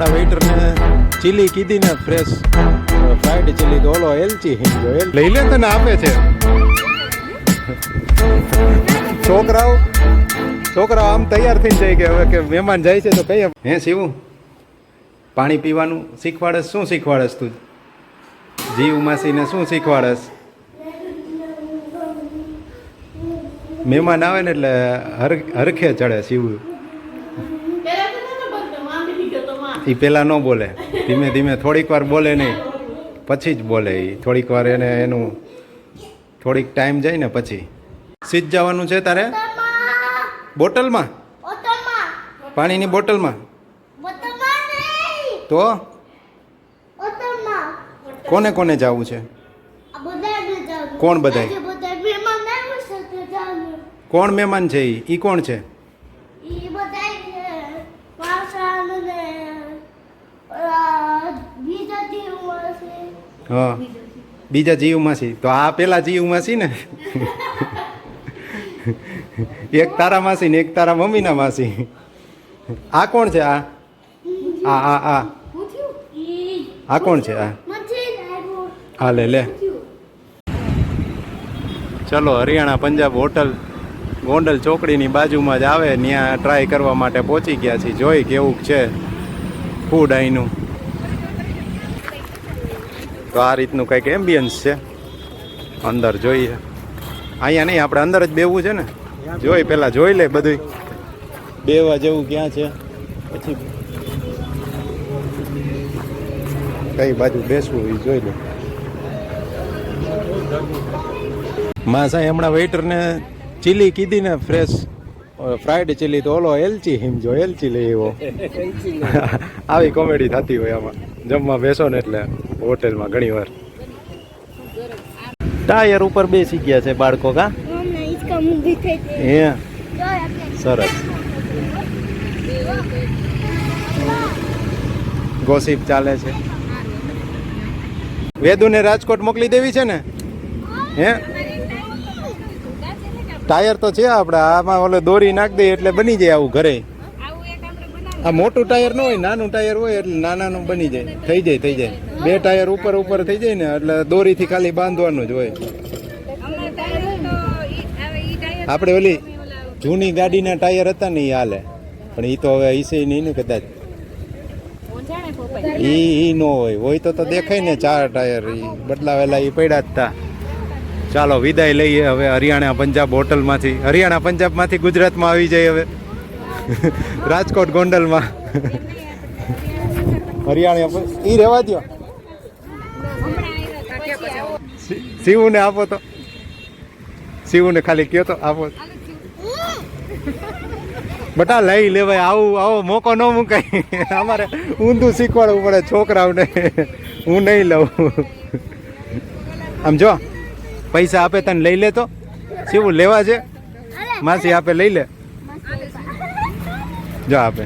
હમણાં વેઇટરને ચીલી કીધી ને ફ્રેશ ફ્રાઈડ ચીલી તો ઓલો એલચી હિંજો એલ લઈ લે તને આપે છે. છોકરાઓ છોકરાઓ આમ તૈયાર થઈ જાય કે હવે કે મહેમાન જાય છે તો કઈ હે શિવું પાણી પીવાનું શીખવાડસ શું શીખવાડસ તું? જીવ માસીને શું શીખવાડસ? મહેમાન આવે ને એટલે હર હરખે ચડે શિવું. એ પહેલાં ન બોલે. ધીમે ધીમે થોડીક વાર બોલે નહીં. પછી જ બોલે એ થોડીક વાર એને એનું થોડીક ટાઈમ જાય ને પછી. સીજ જવાનું છે તારે? બોટલમાં. પાણીની બોટલમાં? તો? કોને કોને જવું છે? કોણ બધાય? કોણ મહેમાન છે એ ઈ કોણ છે? હા. બીજા જીવમાં માસી તો આ પેલા જીવમાં માસી ને? એક તારા માસી ને એક તારા મમ્મીના માસી આ કોણ છે આ? આ આ આ. આ કોણ છે આ? હા, લે લે. ચલો, હરિયાણા પંજાબ હોટલ, ગોંડલ ચોકડીની બાજુમાં જ આવે. ત્યાં ટ્રાય કરવા માટે પહોંચી ગયા છીએ. જોઈ કેવું છે ફૂડ અહીંનું તો આ રીતનું કંઈક એમ્બિયન્સ છે. અંદર જોઈએ. અહીંયા નહીં આપણે અંદર જ બેવું છે ને? જોઈ પહેલાં જોઈ લે બધું બેવા જેવું ક્યાં છે? પછી કઈ બાજુ બેસવું એ જોઈ લે. માં સાહેબ હમણાં વેઇટરને ચીલી કીધી ને ફ્રેશ ફ્રાઈડ ચીલી તો ઓલો એલચી હિમજો એલચી લઈ એવો આવી કોમેડી થતી હોય આમાં. જમવા બેસો ને એટલે હોટેલમાં ઘણી વાર. ટાયર ઉપર બેસી ગયા છે બાળકો કા? હે? સરસ. ગોસીપ ચાલે છે. વેદુને રાજકોટ મોકલી દેવી છે ને? હે? ટાયર તો છે આપણે આમાં ઓલે દોરી નાખ દે એટલે બની જાય આવું ઘરે. આ મોટું ટાયર ન હોય, નાનું ટાયર હોય એટલે નાનાનું બની જાય. થઈ જાય થઈ જાય. બે ટાયર ઉપર ઉપર થઈ જાય ને, એટલે દોરીથી ખાલી બાંધવાનું જ હોય. આપણે ઓલી જૂની ગાડીના ટાયર હતા ને એ હાલે. પણ એ તો હવે ઈસે નહીં ને કદાચ. ઈ ઈ ન હોય. હોય તો તો દેખાય ને ચાર ટાયર ઈ બદલાવેલા ઈ પડ્યા જ હતા ચાલો, વિદાય લઈએ હવે હરિયાણા પંજાબ હોટલમાંથી. હરિયાણા પંજાબમાંથી ગુજરાતમાં આવી જાય હવે. રાજકોટ ગોંડલમાં. હરિયાણા એ રહેવા દો શિવને આપો તો. શિવને ખાલી કયો તો આપો. બટા લઈ લેવાય, આવું, આવો મોકો ન મુકાય. અમારે ઊંધું શીખવાડવું પડે છોકરાઓને. હું નહીં લઉં. આમ જો, પૈસા આપે તને લઈ લે તો. શિવું લેવા છે. માસી આપે લઈ લે. જો આપે.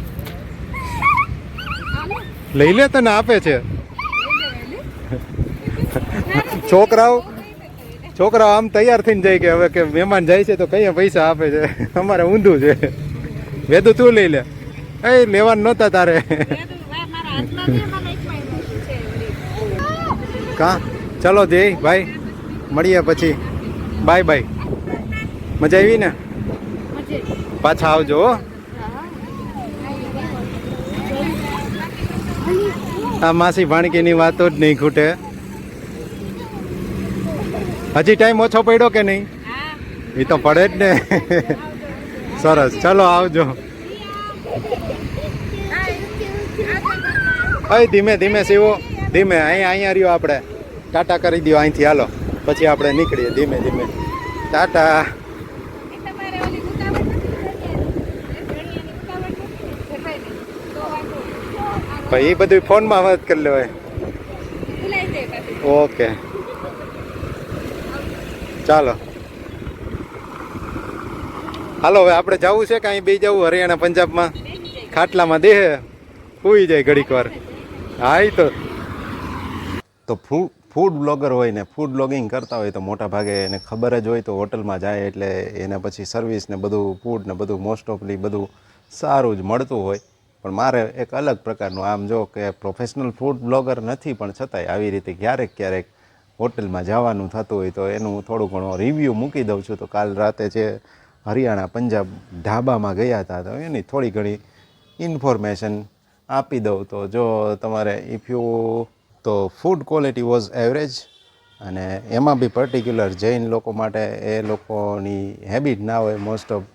લઈ લે તને આપે છે. છોકરાઓ છોકરાઓ આમ તૈયાર થઈને જાય કે હવે કે મહેમાન જાય છે તો કઈ પૈસા આપે છે? અમારે ઊંધું છે. વેદુ તું લઈ લે. એ લેવાનું નહોતા તારે. કા? ચલો જય ભાઈ. મળીએ પછી. Bye bye. મજા આવી ને? પાછા આવજો હો. આ માસી ભાણકીની વાતો જ નહીં ખૂટે. હજી ટાઈમ ઓછો પડ્યો કે નહીં? એ તો પડે જ ને. સરસ. ચલો આવજો. અહીં ધીમે ધીમે સીવો ધીમે અહીંયા અહીંયા રહ્યો આપણે. ટાટા કરી દો અહીંથી. હાલો. પછી આપણે નીકળીએ. ધીમે ધીમે. ટાટા. ભાઈ, એ બધું ફોનમાં વાત કરી લેવાય. ઓકે. ચાલો. હાલો, હવે આપણે જવું છે કે અહીં બે જવું, હરિયાણા, પંજાબમાં? ખાટલામાં દેહ? સુઈ જાય ઘડીક વાર. હા, એ તો. તો ફૂ, ફૂડ બ્લોગર હોય ને, ફૂડ બ્લોગિંગ કરતા હોય તો મોટા ભાગે એને ખબર જ હોય તો હોટલમાં જાય એટલે એને પછી સર્વિસ ને બધું ફૂડ ને બધું મોસ્ટ ઓફલી બધું સારું જ મળતું હોય. પણ મારે એક અલગ પ્રકારનું, આમ જો કે પ્રોફેશનલ ફૂડ બ્લોગર નથી, પણ છતાંય આવી રીતે ક્યારેક ક્યારેક હોટલમાં જવાનું થતું હોય તો એનું થોડું ઘણું રિવ્યૂ મૂકી દઉં છું. તો કાલ રાતે જે હરિયાણા, પંજાબ ઢાબામાં ગયા હતા, તો એની થોડી ઘણી ઇન્ફોર્મેશન આપી દઉં. તો જો તમારે ઇફ યુ તો ફૂડ ક્વોલિટી વોઝ એવરેજ અને એમાં બી પર્ટિક્યુલર જૈન લોકો માટે એ લોકોની હેબિટ ના હોય મોસ્ટ ઓફ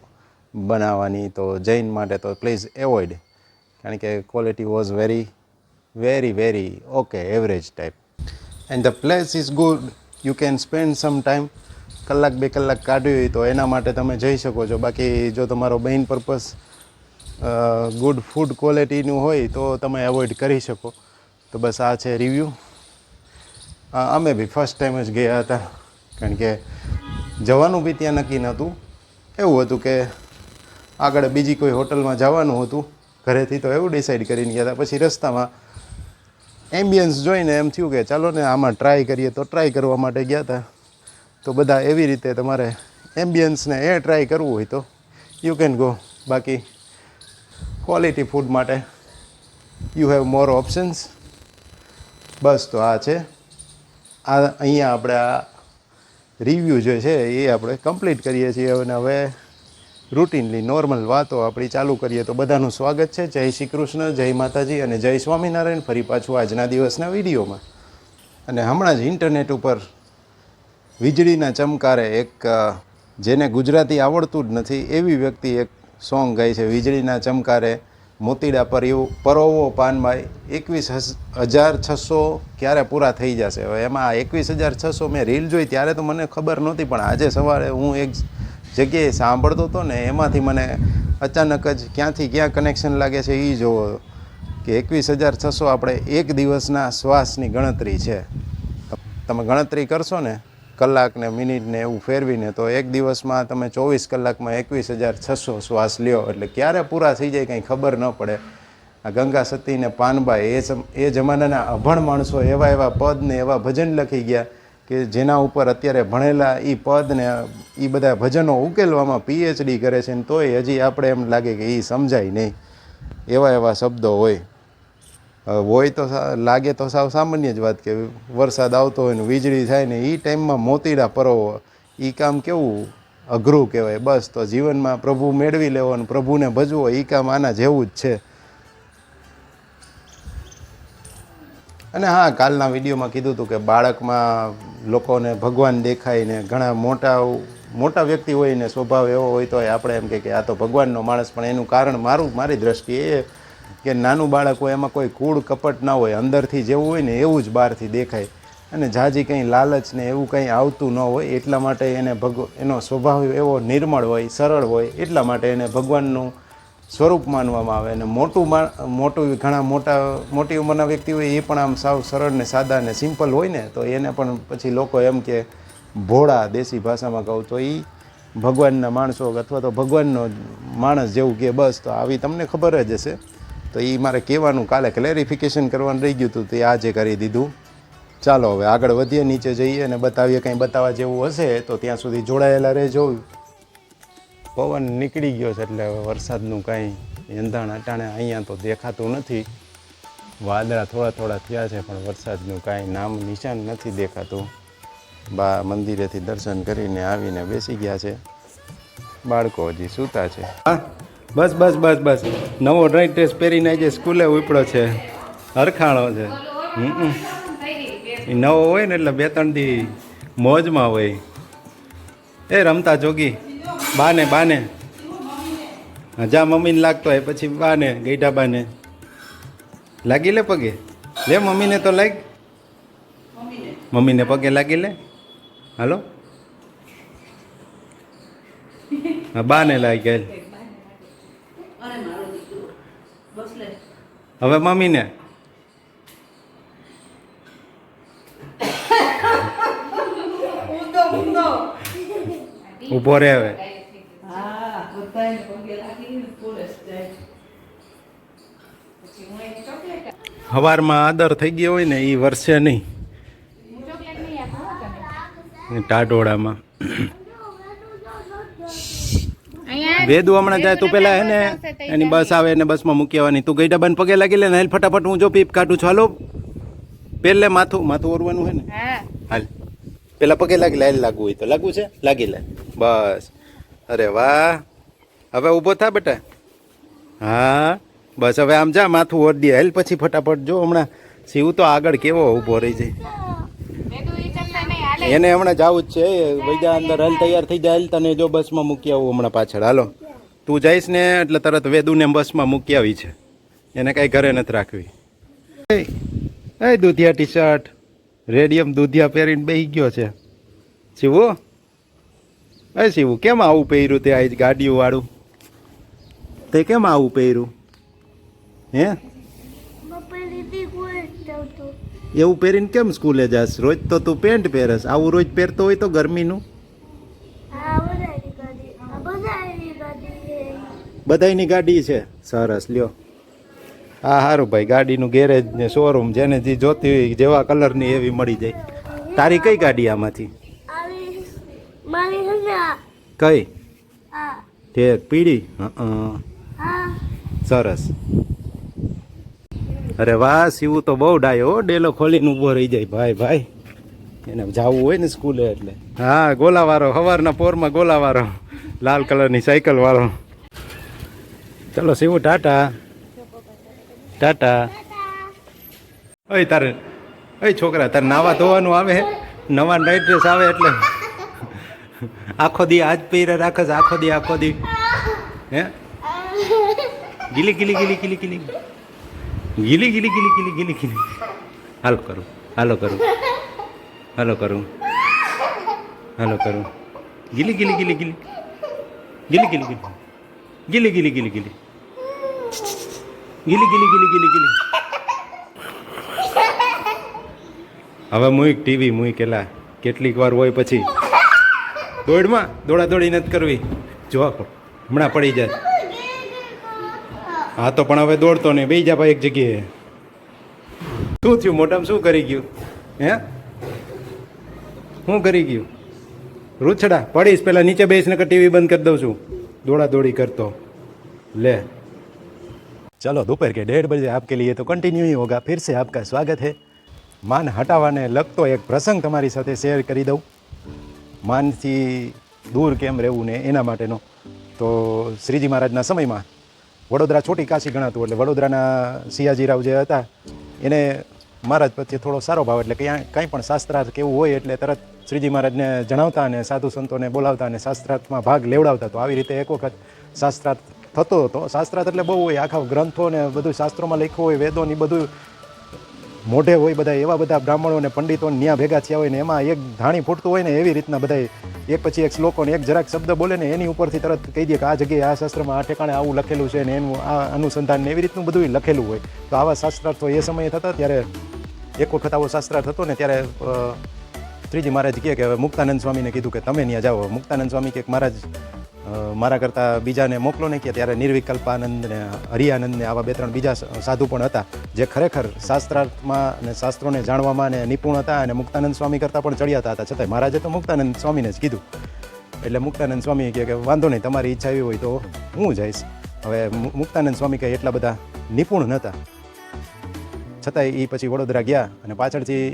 બનાવવાની, તો જૈન માટે તો પ્લીઝ એવોઇડ કારણ કે quality was very very very okay average type and the place is good you can spend some time કલાક બે કલાક કાઢવી હોય તો એના માટે તમે જઈ શકો છો. બાકી જો તમારો મેઇન પર્પઝ ગુડ ફૂડ ક્વોલિટીનું હોય તો તમે એવોઇડ કરી શકો. તો બસ આ છે રિવ્યૂ અમે બી ફર્સ્ટ ટાઈમ જ ગયા હતા. કારણ કે જવાનું બી ત્યાં નક્કી નહોતું. એવું હતું કે આગળ બીજી કોઈ હોટલમાં જવાનું હતું. ઘરેથી તો એવું ડિસાઈડ કરીને ગયા હતા. પછી રસ્તામાં એમ્બિયન્સ જોઈને એમ થયું કે ચાલો ને આમાં ટ્રાય કરીએ તો ટ્રાય કરવા માટે ગયા હતા. તો બધા એવી રીતે તમારે એમ્બિયન્સને એ ટ્રાય કરવું હોય તો યુ કેન ગો બાકી ક્વોલિટી ફૂડ માટે યુ હેવ મોર ઓપ્શન્સ બસ તો આ છે. આ અહીંયા આપણે આ રિવ્યૂ જે છે એ આપણે કમ્પ્લીટ કરીએ છીએ અને હવે રૂટીનલી નોર્મલ વાતો આપણી ચાલુ કરીએ તો બધાનું સ્વાગત છે. જય શ્રી કૃષ્ણ, જય માતાજી અને જય સ્વામિનારાયણ ફરી પાછું આજના દિવસના વિડીયોમાં. અને હમણાં જ ઇન્ટરનેટ ઉપર વીજળીના ચમકારે એક જેને ગુજરાતી આવડતું જ નથી, એવી વ્યક્તિ એક સોંગ ગાય છે. વીજળીના ચમકારે મોતીડા પર એવું પરોવો પાનભાઈ એકવીસ હજાર છસો ક્યારે પૂરા થઈ જશે? હવે એમાં એકવીસ હજાર છસો મેં રીલ જોઈ, ત્યારે તો મને ખબર નહોતી, પણ આજે સવારે હું એક જગ્યાએ સાંભળતો હતો ને, એમાંથી મને અચાનક જ ક્યાંથી ક્યાં કનેક્શન લાગે છે એ જોવો કે એકવીસ હજાર છસો આપણે એક દિવસના શ્વાસની ગણતરી છે. તમે ગણતરી કરશો ને, કલાક ને મિનિટ ને એવું ફેરવીને, તો એક દિવસમાં તમે ચોવીસ કલાકમાં એકવીસ હજાર છસો શ્વાસ લ્યો. એટલે ક્યારે પૂરા થઈ જાય કંઈ ખબર ન પડે. આ ગંગા સતી ને પાનબાઈ એ એ જમાનાના અભણ માણસો એવા એવા પદ ને એવા ભજન લખી ગયા. કે જેના ઉપર અત્યારે ભણેલા એ પદ ને એ બધા ભજનો ઉકેલવામાં પીએચડી કરે છે ને તોય હજી આપણે એમ લાગે કે એ સમજાય નહીં. એવા એવા શબ્દો હોય. હોય તો લાગે તો સાવ સામાન્ય જ વાત કે વરસાદ આવતો હોય ને વીજળી થાય ને એ ટાઈમમાં મોતીડા પરોવો એ કામ કેવું અઘરું કહેવાય. બસ તો જીવનમાં પ્રભુ મેળવી લેવો અને પ્રભુને ભજવો એ કામ આના જેવું જ છે. અને હા, કાલના વિડીયોમાં કીધું હતું કે બાળકમાં લોકોને ભગવાન દેખાય ને ઘણા મોટા મોટા વ્યક્તિ હોય ને સ્વભાવ એવો હોય તો આપણે એમ કે આ તો ભગવાનનો માણસ, પણ એનું કારણ મારું, મારી દ્રષ્ટિએ એ કે નાનું બાળક હોય એમાં કોઈ કૂળ કપટ ના હોય, અંદરથી જેવું હોય ને એવું જ બહારથી દેખાય. અને જાજી કંઈ લાલચ ને એવું કંઈ આવતું ન હોય, એટલા માટે એને ભગ એનો સ્વભાવ એવો નિર્મળ હોય, સરળ હોય, એટલા માટે એને ભગવાનનું સ્વરૂપ માનવામાં આવે અને મોટું મોટું ઘણા મોટા, મોટી ઉંમરના વ્યક્તિ હોય એ પણ આમ સાવ સરળ ને સાદા ને સિમ્પલ હોય ને, તો એને પણ પછી લોકો એમ કે ભોળા દેશી ભાષામાં કહું તો એ ભગવાનના માણસો અથવા તો ભગવાનનો માણસ જેવું કે બસ, તો આવી તમને ખબર જ હશે. તો એ મારે કહેવાનું કાલે ક્લેરિફિકેશન કરવાનું રહી ગયું હતું, તે આજે કરી દીધું. ચાલો હવે આગળ વધીએ, નીચે જઈએ અને બતાવીએ, કંઈ બતાવવા જેવું હશે તો ત્યાં સુધી જોડાયેલા રહેજો. પવન નીકળી ગયો છે એટલે વરસાદનું કાંઈ એંધાણ અટાણે અહીંયા તો દેખાતું નથી. વાદળા થોડા થોડા થયા છે, પણ વરસાદનું કાંઈ નામ નિશાન નથી દેખાતું. બા મંદિરેથી દર્શન કરીને આવીને બેસી ગયા છે. બાળકો હજી સૂતા છે. બસ બસ બસ બસ. નવો ડ્રાઈટ ડ્રેસ પહેરીને આજે સ્કૂલે ઉપડ્યો છે. હરખાણો છે. નવો હોય ને એટલે બે ત્રણ દી મોજમાં હોય. એ રમતા જોગી. બાને બાને. જા મમ્મીને લાગતો હોય પછી બાને ગઈઢા બાને. લાગી લે પગે? લે મમ્મીને તો લાગ. મમ્મીને પગે લાગી લે. હાલો. હા બાને લાગી ગયેલ હવે મમ્મીને? ઊભો રહે હવે હા બધાને પગે લાગીને પોલીસ જાય પછી હું એક સવારમાં આદર થઈ ગયો હોય ને એ વર્ષે નહીં. ટાઢોળામાં. વેદુ હમણાં જાય તું પેલા એને એની બસ આવે એને બસમાં મૂકી આવવાની. તું ગઈડા બંધ પગે લાગી લે ને હાલ ફટાફટ હું જો પીપ કાઢું છું. હાલો. પેલે માથું માથું ઓરવાનું હે ને. હાલ. પેલા પગે લાગી લે લાગવું હોય તો. લાગવું છે? લાગી લે. બસ. અરે વાહ. હવે ઊભો થા બેટા. હા. બસ, હવે આમ જા, માથું ઓર હાલ પછી ફટાફટ જો, હમણાં શિવ તો આગળ કેવો ઊભો રહી જાય. એને હમણાં જવું જ છે વૈદા અંદર હાલ તૈયાર થઈ જાય તને જો બસમાં મૂકી આવું હમણાં પાછળ. હાલો, તું જઈશ ને, એટલે તરત વેદુને બસમાં મૂકી આવી છે. એને કાંઈ ઘરે નથી રાખવી. એ દૂધિયા ટી શર્ટ રેડિયમ દૂધિયા પહેરીને બેહી ગયો છે. શિવો? એ શિવું, કેમ આવું પહેર્યું તે આ ગાડીઓ વાળું તે કેમ આવું પહેર્યું? હે? એવું પહેરીને કેમ સ્કૂલે જાસ રોજ તો તું પેન્ટ પહેરસ. આવું રોજ પહેરતો હોય તો ગરમીનું? બધાયની ગાડી છે. સરસ લ્યો. હા સારું ભાઈ ગાડીનું ગેરેજ ને શોરૂમ જેને જે જોતી હોય જેવા કલરની એવી મળી જાય. તારી કઈ ગાડી આમાંથી? કઈ? ઠેક પીળી? હં. સરસ. અરે વાહ શિવું તો બહુ ડાયો ડેલો ખોલીને ઊભો રહી જાય. ભાઈ ભાઈ. એને જવું હોય ને સ્કૂલે એટલે. હા ગોલાવાળો સવારના પોરમાં ગોલાવાળો લાલ કલરની સાયકલ વાળો. ચલો શિવું ટાટા. ટાટા. ઓય, તારે ઓય, છોકરા, તારે નાવા ધોવાનું આવે નવા નાઇટ ડ્રેસ આવે એટલે. આખો દી આજ પહેરે રાખે આખો દી આખો દી. હે? ગીલી ગીલી ગીલી ગીલી ગીલી. ગીલી ગીલી ગીલી ગીલી ગીલી ગીલી હાલો કરું હાલો કરું હાલો કરું હાલો કરું ગીલી ગીલી ગીલી ગીલી ગીલી ગીલી ગીલી ગીલી ગીલી ગીલી ગીલી ગીલી ગીલી ગીલી ગીલી ગીલી હવે મુઈક ટીવી મુઈકેલા કેટલીક વાર હોય પછી દોડમાં દોડા દોડી નથી કરવી જોવા હમણાં પડી જાય હા તો પણ હવે દોડતો નહીં બેસી જા ભાઈ એક જગ્યાએ શું થયું મોટામાં શું કરી ગયું હે શું કરી ગયું રૂછડા પડીશ પેલા નીચે બેસીને કે ટીવી બંધ કરી દઉં છું દોડા દોડી કરતો ले चलो दोपहर के डेढ़ बजे आपके लिए तो कंटिन्यू ही होगा फिर से आपका स्वागत है માન હટાવવાને લગતો એક પ્રસંગ તમારી સાથે શેર કરી દઉં માનથી દૂર કેમ રહેવું ને એના માટેનો તો શ્રીજી મહારાજના સમયમાં વડોદરા છોટી કાશી ગણાતું એટલે વડોદરાના સિયાજીરાવ જે હતા, એને મહારાજ પ્રત્યે થોડો સારો ભાવ એટલે ક્યાં કંઈ પણ શાસ્ત્રાર્થ કેવું હોય એટલે તરત શ્રીજી મહારાજને જણાવતા અને સાધુ સંતોને બોલાવતા અને શાસ્ત્રાર્થમાં ભાગ લેવડાવતા. તો આવી રીતે એક વખત શાસ્ત્રાર્થ થતો હતો. શાસ્ત્રાર્થ એટલે બહુ હોય આખા ગ્રંથો ને બધું શાસ્ત્રોમાં લખ્યું હોય વેદો ને બધું મોઢે હોય બધા એવા બધા બ્રાહ્મણો અને પંડિતો ન્યા ભેગા થયા હોય ને એમાં એક ધાણી ફૂટતું હોય ને એવી રીતના બધા એક પછી એક શ્લોકો ને એક જરાક શબ્દ બોલે ને એની ઉપરથી તરત કહી દે કે આ જગ્યાએ આ શાસ્ત્રમાં આ ઠેકાણે આવું લખેલું છે ને એનું આ અનુસંધાન ને એવી રીતનું બધું લખેલું હોય. તો આવા શાસ્ત્રાર્થો એ સમયે થતા ત્યારે એક વખત આવો શાસ્ત્રાર્થ હતો ને ત્યારે શ્રીજી મહારાજ કહે કે હવે મુક્તાનંદ સ્વામીને કીધું કે તમે ત્યાં જાઓ. મુક્તાનંદ સ્વામી કે મહારાજ મારા કરતાં બીજાને મોકલો નહીં કે ત્યારે નિર્વિકલ્પાનંદ ને હરિયાનંદ ને આવા બે ત્રણ બીજા સાધુ પણ હતા, જે ખરેખર શાસ્ત્રાર્થમાં અને શાસ્ત્રોને જાણવામાં અને નિપુણ હતા અને મુક્તાનંદ સ્વામી કરતાં પણ ચડિયાતા હતા. છતાંય મહારાજે તો મુક્તાનંદ સ્વામીને જ કીધું. એટલે મુક્તાનંદ સ્વામી કહે કે વાંધો નહીં, તમારી ઈચ્છા એવી હોય તો હું જઈશ. હવે મુક્તાનંદ સ્વામી કંઈ એટલા બધા નિપુણ નહોતા છતાંય એ પછી વડોદરા ગયા અને પાછળથી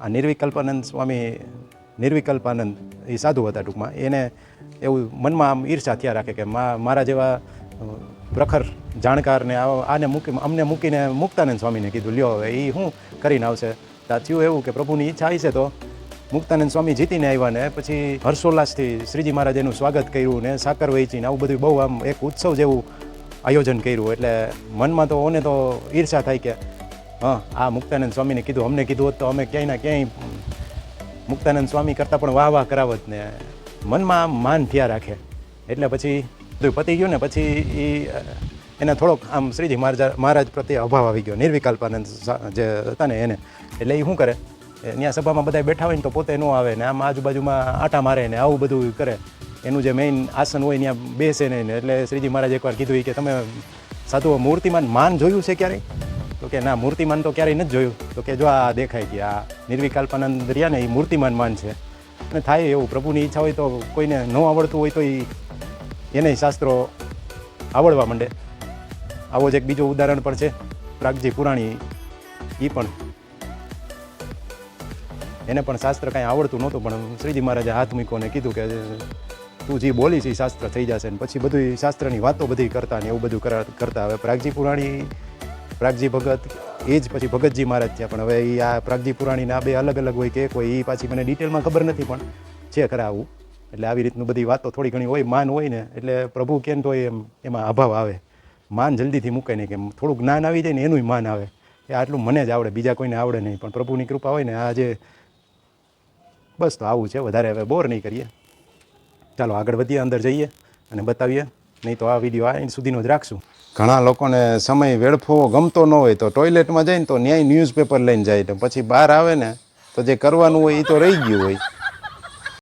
આ નિર્વિકલ્પાનંદ સ્વામી નિર્વિકલ્પાનંદ એ સાધુ હતા ટૂંકમાં. એને એવું મનમાં આમ ઈર્ષા થયા રાખે કે મારા જેવા પ્રખર જાણકારને આને મૂકી, અમને મૂકીને મુક્તાનંદ સ્વામીને કીધું, લ્યો હવે એ શું કરીને આવશે. થયું એવું કે પ્રભુની ઈચ્છા છે તો મુક્તાનંદ સ્વામી જીતીને આવ્યા ને પછી હર્ષોલ્લાસથી શ્રીજી મહારાજ એનું સ્વાગત કર્યું ને સાકર વહેંચીને આવું બધું બહુ આમ એક ઉત્સવ જેવું આયોજન કર્યું. એટલે મનમાં તો ઓને તો ઈર્ષા થાય કે, હા, આ મુક્તાનંદ સ્વામીને કીધું, અમને કીધું હોત તો અમે ક્યાંય ના ક્યાંય મુક્તાનંદ સ્વામી કરતાં પણ વાહ વાહ કરાવત ને મનમાં માન થયા રાખે. એટલે પછી બધું પતી ગયું ને પછી એ એને થોડોક આમ શ્રીજી મહારાજ મહારાજ પ્રત્યે અભાવ આવી ગયો, નિર્વિકલ્પાનંદ જે હતા ને એને. એટલે એ શું કરે? ત્યાં સભામાં બધા બેઠા હોય ને તો પોતે ન આવે ને આમ આજુબાજુમાં આટા મારે ને આવું બધું કરે. એનું જે મેઇન આસન હોય ત્યાં બેસે ને એટલે શ્રીજી મહારાજ એકવાર કીધું કે તમે સાધુ મૂર્તિમાન માન જોયું છે ક્યારેય? તો કે ના, મૂર્તિમાન તો ક્યારેય નથી જોયું. તો કે જો આ દેખાય કે આ નિર્વિકલ્પાનંદ રહ્યા ને એ મૂર્તિમાન માન છે. અને થાય એવું, પ્રભુની ઈચ્છા હોય તો કોઈને ન આવડતું હોય તો એ એને શાસ્ત્રો આવડવા માંડે. આવો જ એક બીજો ઉદાહરણ પણ છે, પ્રાગજી પુરાણી. એ પણ એને પણ શાસ્ત્ર કાંઈ આવડતું નહોતું, પણ શ્રીજી મહારાજે હાથ મૂક્યો કીધું કે તું જે બોલી એ શાસ્ત્ર થઈ જશે ને પછી બધું શાસ્ત્રની વાતો બધી કરતા ને એવું બધું કરા- કરતા. હવે પ્રાગજી પુરાણી પ્રાગજી ભગત, એ જ પછી ભગતજી મહારાજ થયા. પણ હવે એ આ પ્રાગજી પુરાણીને બે અલગ અલગ હોય કે એક હોય, એ પાછી મને ડિટેલમાં ખબર નથી, પણ છે ખરા આવું. એટલે આવી રીતનું બધી વાતો થોડી ઘણી હોય, માન હોય ને, એટલે પ્રભુ કેમ તો એમ એમાં અભાવ આવે. માન જલ્દીથી મૂકે નહીં, કેમ થોડુંક જ્ઞાન આવી જાય ને એનું માન આવે. એ આટલું મને જ આવડે, બીજા કોઈને આવડે નહીં, પણ પ્રભુની કૃપા હોય ને, આ જે બસ તો આવું છે, વધારે હવે બોર નહીં કરીએ. ચાલો આગળ વધીએ, અંદર જઈએ અને બતાવીએ. નહીં તો આ વીડિયો આ સુધીનો જ રાખશું. ઘણા લોકોને સમય વેડફવો ગમતો ન હોય તો ટોયલેટમાં જાય ને તો ન્યાય ન્યૂઝપેપર લઈને જાય. પછી બહાર આવે ને, તો જે કરવાનું હોય એ તો રહી ગયું હોય.